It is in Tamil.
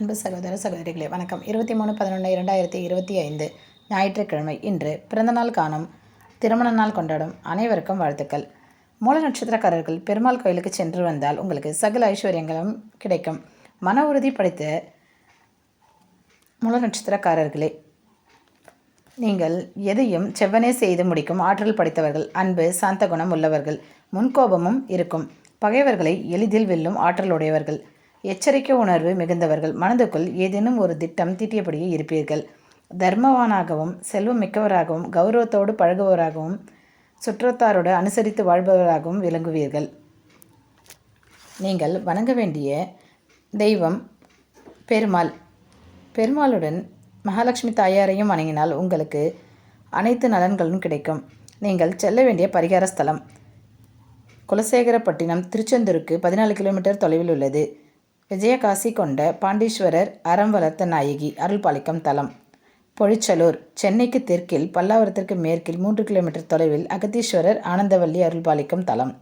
அன்பு சகோதர சகோதரிகளே வணக்கம். இருபத்தி மூணு பதினொன்று இரண்டாயிரத்தி இருபத்தி ஐந்து ஞாயிற்றுக்கிழமை இன்று பிறந்தநாள் காணும் திருமண நாள் கொண்டாடும் அனைவருக்கும் வாழ்த்துக்கள். மூல நட்சத்திரக்காரர்கள் பெருமாள் கோயிலுக்கு சென்று வந்தால் உங்களுக்கு சகல ஐஸ்வர்யங்களும் கிடைக்கும். மன உறுதி படைத்த மூல நட்சத்திரக்காரர்களே நீங்கள் எதையும் செவ்வனே செய்து முடிக்கும் ஆற்றல் படைத்தவர்கள் அன்பு சாந்த குணம் உள்ளவர்கள் முன்கோபமும் இருக்கும். பகைவர்களை எளிதில் வெல்லும் ஆற்றலுடையவர்கள் எச்சரிக்கை உணர்வு மிகுந்தவர்கள் மனதுக்குள் ஏதேனும் ஒரு திட்டம் தீட்டியபடியே இருப்பீர்கள். தர்மவானாகவும் செல்வம் மிக்கவராகவும் கௌரவத்தோடு பழகுவராகவும் சுற்றத்தாரோடு அனுசரித்து வாழ்பவராகவும் விளங்குவீர்கள். நீங்கள் வணங்க வேண்டிய தெய்வம் பெருமாள். பெருமாளுடன் மகாலட்சுமி தாயாரையும் வணங்கினால் உங்களுக்கு அனைத்து நலன்களும் கிடைக்கும். நீங்கள் செல்ல வேண்டிய பரிகார ஸ்தலம் குலசேகரப்பட்டினம் திருச்செந்தூருக்கு பதினாலு கிலோமீட்டர் தொலைவில் உள்ளது. விஜயகாசி கொண்ட பாண்டீஸ்வரர் அறம் வளர்த்த நாயகி அருள்பாலிக்கம் தலம். பொழிச்சலூர் சென்னைக்கு தெற்கில் பல்லாவரத்திற்கு மேற்கில் மூன்று கிலோமீட்டர் தொலைவில் அகத்தீஸ்வரர் ஆனந்தவல்லி அருள்பாலிக்கும் தலம்.